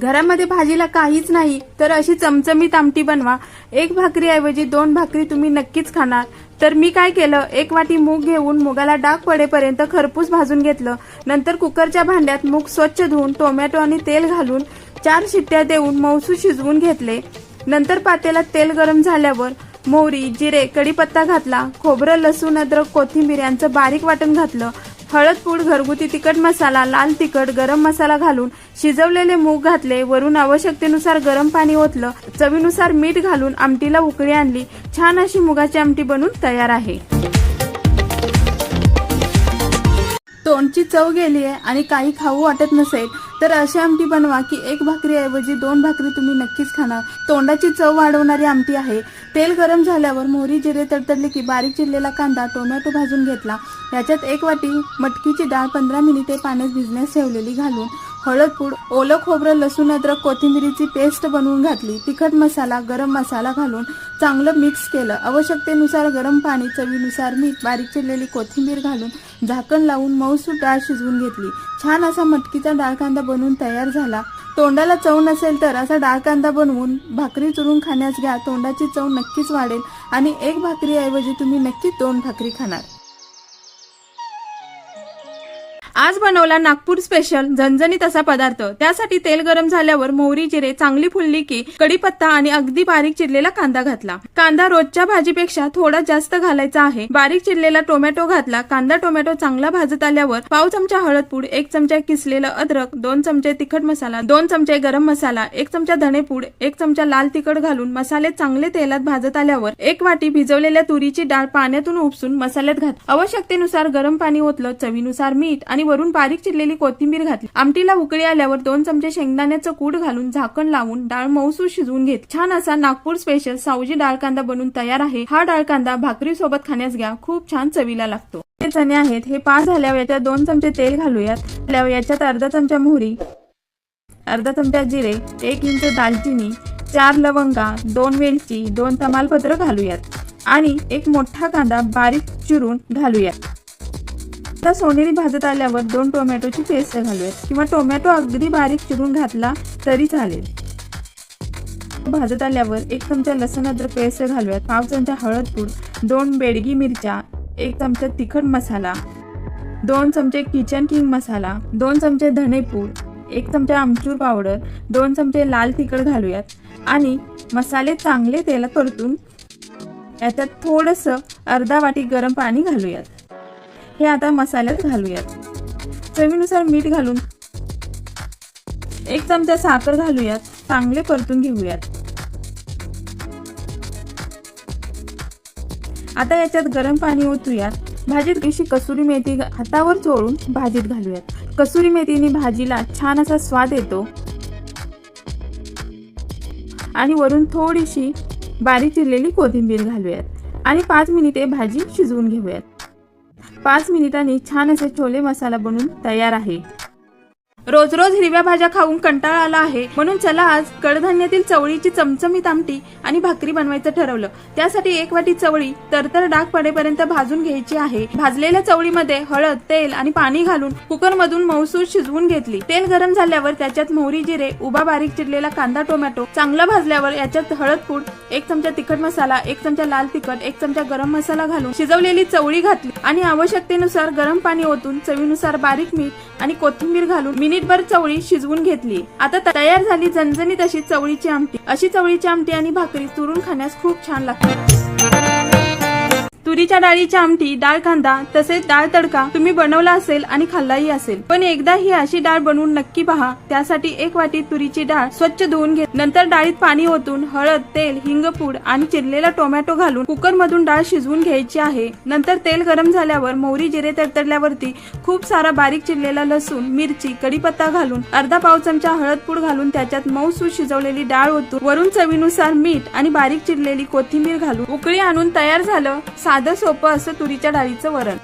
घरामध्ये भाजीला काहीच नाही तर अशी चमचमीत आमटी बनवा. एक भाकरीऐवजी दोन भाकरी तुम्ही नक्कीच खाणार. तर मी काय केलं एक वाटी मूग घेऊन मुगाला डाग पडेपर्यंत खरपूस भाजून घेतलं. नंतर कुकरच्या भांड्यात मूग स्वच्छ धुवून टोमॅटो आणि तेल घालून चार शिट्ट्या देऊन मौसू शिजवून घेतले. नंतर पातेला तेल गरम झाल्यावर मोहरी जिरे कढीपत्ता घातला. खोबरं लसूण अद्रक कोथिंबीर यांचं बारीक वाटण घातलं. हळद पूड घरगुती तिखट मसाला लाल तिखट गरम मसाला घालून शिजवलेले मूग घातले. वरून आवश्यकतेनुसार गरम पाणी ओतलं. चवीनुसार मीठ घालून आमटीला उकळी आणली. छान अशी मुगाची आमटी बनून तयार आहे. तोंडची चव गेली आहे आणि काही खाऊ वाटत नसेल तर अशी आमटी बनवा की एक भाकरीऐवजी दोन भाकरी तुम्ही नक्कीच खाणार. तोंडाची चव वाढवणारी आमटी आहे. तेल गरम झाल्यावर मोहरी जिरे तडतडले की बारीक चिरलेला कांदा टोमॅटो भाजून घेतला. याच्यात एक वाटी मटकीची डाळ पंधरा मिनिटे पाण्यात भिजण्यास ठेवलेली घालून हळद पूड ओलं खोबरं लसूण अद्रक कोथिंबिरीची पेस्ट बनवून घातली. तिखट मसाला गरम मसाला घालून चांगलं मिक्स केलं. आवश्यकतेनुसार गरम पाणी चवीनुसार मीठ बारीक चिरलेली कोथिंबीर घालून झाकण लावून मऊसूर डाळ शिजवून घेतली. छान असा मटकीचा डाळ कांदा बनवून तयार झाला. तोंडाला चव नसेल तर असा डाळ कांदा बनवून भाकरी चुरून खाण्यास घ्या. तोंडाची चव नक्कीच वाढेल आणि एक भाकरीऐवजी तुम्ही नक्की दोन भाकरी खाणार. आज बनवला नागपूर स्पेशल झणझणीत असा पदार्थ. त्यासाठी तेल गरम झाल्यावर मोहरी जिरे चांगली फुलली की कढीपत्ता आणि अगदी बारीक चिरलेला कांदा घातला. कांदा रोजच्या भाजीपेक्षा थोडा जास्त घालायचा आहे. बारीक चिरलेला टोमॅटो घातला. कांदा टोमॅटो चांगला भाजत आल्यावर पाव चमचा हळद पूड एक चमचा किसलेलं अद्रक दोन चमचे तिखट मसाला दोन चमचे गरम मसाला एक चमचा धणेपूड एक चमचा लाल तिखट घालून मसाले चांगले तेलात भाजत आल्यावर एक वाटी भिजवलेल्या तुरीची डाळ पाण्यातून उपसून मसाल्यात घात आवश्यकतेनुसार गरम पाणी ओतलं चवीनुसार मीठ आणि वरून बारीक चिरलेली कोथिंबीर घातली. आमटीला उकळी आल्यावर दोन चमचे शेंगदाण्याचं कूड घालून झाकण लावून डाळ मऊसूर शिजवून घेत छान असा नागपूर स्पेशल सावजी डाळ कांदा बनून तयार आहे. हा डाळ कांदा भाकरी सोबत खाण्यास घ्या. खूप छान चवीला लागतो. हे चणे आहेत हे पाच झाल्यावर याच्यात दोन चमचे तेल घालूयात. याच्यात अर्धा चमचा मोहरी अर्धा चमचा जिरे एक इंच दालचिनी चार लवंगा दोन वेलची दोन तमालपत्र घालूयात. आणि एक मोठा कांदा बारीक चिरून घालूयात. आता सोनेरी भाजत आल्यावर दोन टोमॅटोची पेस्ट घालूयात. किंवा टोमॅटो अगदी बारीक चिरून घातला तरी चालेल. भाजत आल्यावर एक चमचा लसण अद्रक पेस्ट घालूयात. पाव चमचा हळद पूड दोन बेडगी मिरच्या एक चमचा तिखट मसाला दोन चमचे किचन किंग मसाला दोन चमचे धणेपूड एक चमचा आमचूर पावडर दोन चमचे लाल तिखट घालूयात. आणि मसाले चांगले तेलात परतून याच्यात थोडंसं अर्धा वाटी गरम पाणी घालूयात. हे आता मसाल्यात घालूयात. चवीनुसार मीठ घालून एक चमचा साखर घालूयात. चांगले परतून घेऊयात. आता याच्यात गरम पाणी ओतूयात. भाजीत कशी कसुरी मेथी हातावर चोळून भाजीत घालूयात. कसुरी मेथीने भाजीला छान असा स्वाद येतो. आणि वरून थोडीशी बारीक चिरलेली कोथिंबीर घालूयात. आणि पाच मिनिटे भाजी शिजवून घेऊयात. पाच मिनिटांनी छान असे छोले मसाला बनून तयार आहे. रोज रोज हिरव्या भाज्या खाऊन कंटाळा आला आहे. म्हणून चला आज कडधान्यातील चवळीची चमचमीत आमटी आणि भाकरी बनवायचं ठरवलं. त्यासाठी एक वाटी चवळी तरतर डाग पडेपर्यंत भाजून घ्यायची आहे. भाजलेल्या चवळीमध्ये हळद तेल आणि पाणी घालून कुकर मधून मौसूर शिजवून घेतली. तेल गरम झाल्यावर त्याच्यात मोहरी जिरे उभा बारीक चिरलेला कांदा टोमॅटो चांगला भाजल्यावर याच्यात हळद पूड एक चमचा तिखट मसाला एक चमचा लाल तिखट एक चमचा गरम मसाला घालून शिजवलेली चवळी घातली. आणि आवश्यकतेनुसार गरम पाणी ओतून चवीनुसार बारीक मीठ आणि कोथिंबीर घालून मिनिटभर चवळी शिजवून घेतली. आता तयार झाली झणझणीत अशी चवळीची आमटी. अशी चवळीची आमटी आणि भाकरी चुरून खाण्यास खूप छान लागते. तुरीच्या डाळीची आमटी डाळ कांदा तसेच डाळ तडका तुम्ही बनवला असेल आणि खाल्लाही असेल. पण एकदा ही अशी डाळ बनवून नक्की पहा. त्यासाठी एक वाटी तुरीची डाळ स्वच्छ धुवून घे नंतर डाळीत पाणी ओतून हळद तेल हिंगपूड आणि चिरलेला टोमॅटो घालून कुकर मधून डाळ शिजवून घ्यायची आहे. नंतर तेल गरम झाल्यावर मोहरी जिरे तडतडल्यावरती खूप सारा बारीक चिरलेला लसूण मिरची कढीपत्ता घालून अर्धा पाव चमचा हळद पूड घालून त्याच्यात मऊसूर शिजवलेली डाळ ओतून वरून चवीनुसार मीठ आणि बारीक चिरलेली कोथिंबीर घालून उकळी आणून तयार झालं. साधं सोपं असं तुरीच्या डाळीचं वरण.